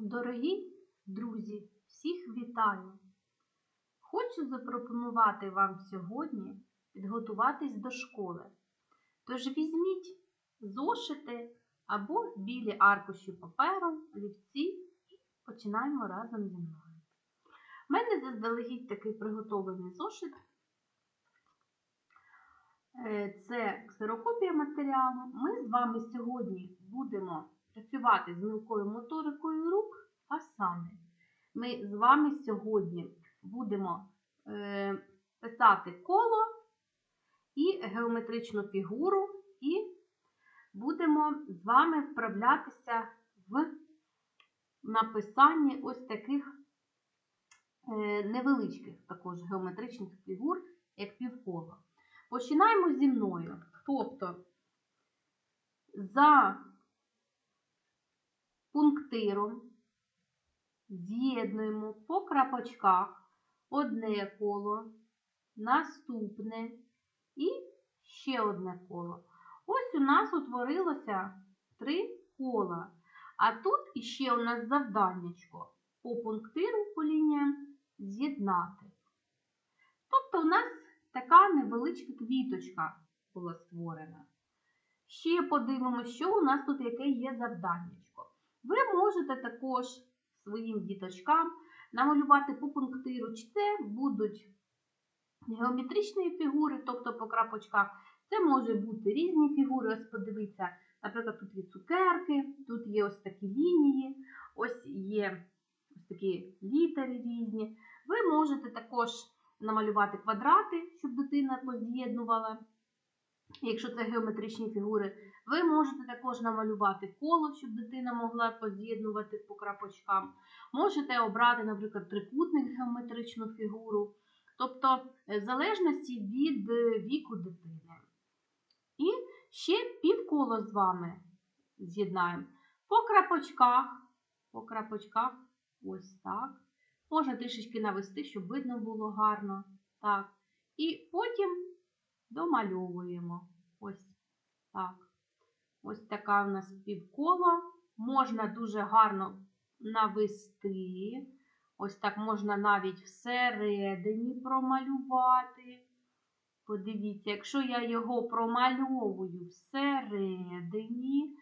Дорогі друзі, всіх вітаю! Хочу запропонувати вам сьогодні підготуватись до школи. Тож візьміть зошити або білі аркуші паперу, олівці і починаємо разом зі мною. У мене заздалегідь такий приготовлений зошит. Е, Це ксерокопія матеріалу. Ми з вами сьогодні будемо працювати з мілкою моторикою рук, а саме ми з вами сьогодні будемо е, писати коло і геометричну фігуру, і будемо з вами вправлятися в написанні ось таких е, невеличких також геометричних фігур, як півколо. Починаємо зі мною. Тобто за пунктиром з'єднуємо по крапочках одне коло, наступне і ще одне коло. Ось у нас утворилося три кола. А тут іще у нас завданнячко по пунктиру по лініям з'єднати. Тобто у нас така невеличка квіточка була створена. Ще подивимося, що у нас тут яке є завданнячко. Ви можете також своїм діточкам намалювати по пунктиру, чи це будуть геометричні фігури, тобто по крапочках. Це може бути різні фігури. Ось подивіться, наприклад, тут є цукерки, тут є ось такі лінії, ось є ось такі літери різні. Ви можете також намалювати квадрати, щоб дитина поз'єднувала. Якщо це геометричні фігури, ви можете також намалювати коло, щоб дитина могла поз'єднувати по крапочкам. Можете обрати, наприклад, трикутник геометричну фігуру, тобто в залежності від віку дитини. І ще півколо з вами з'єднаємо. По крапочках, по крапочках, ось так. Можна трішечки навести, щоб видно було гарно. Так. І потім домальовуємо. Ось так. Ось така в нас півколо. Можна дуже гарно навести. Ось так можна навіть всередині промалювати. Подивіться, якщо я його промальовую всередині,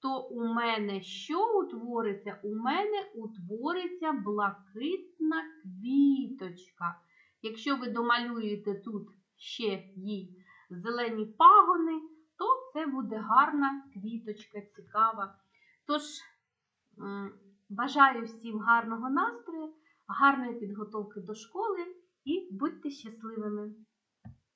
то у мене що утвориться? У мене утвориться блакитна квіточка. Якщо ви домалюєте тут ще їй зелені пагони, то це буде гарна квіточка, цікава. Тож, бажаю всім гарного настрою, гарної підготовки до школи і будьте щасливими!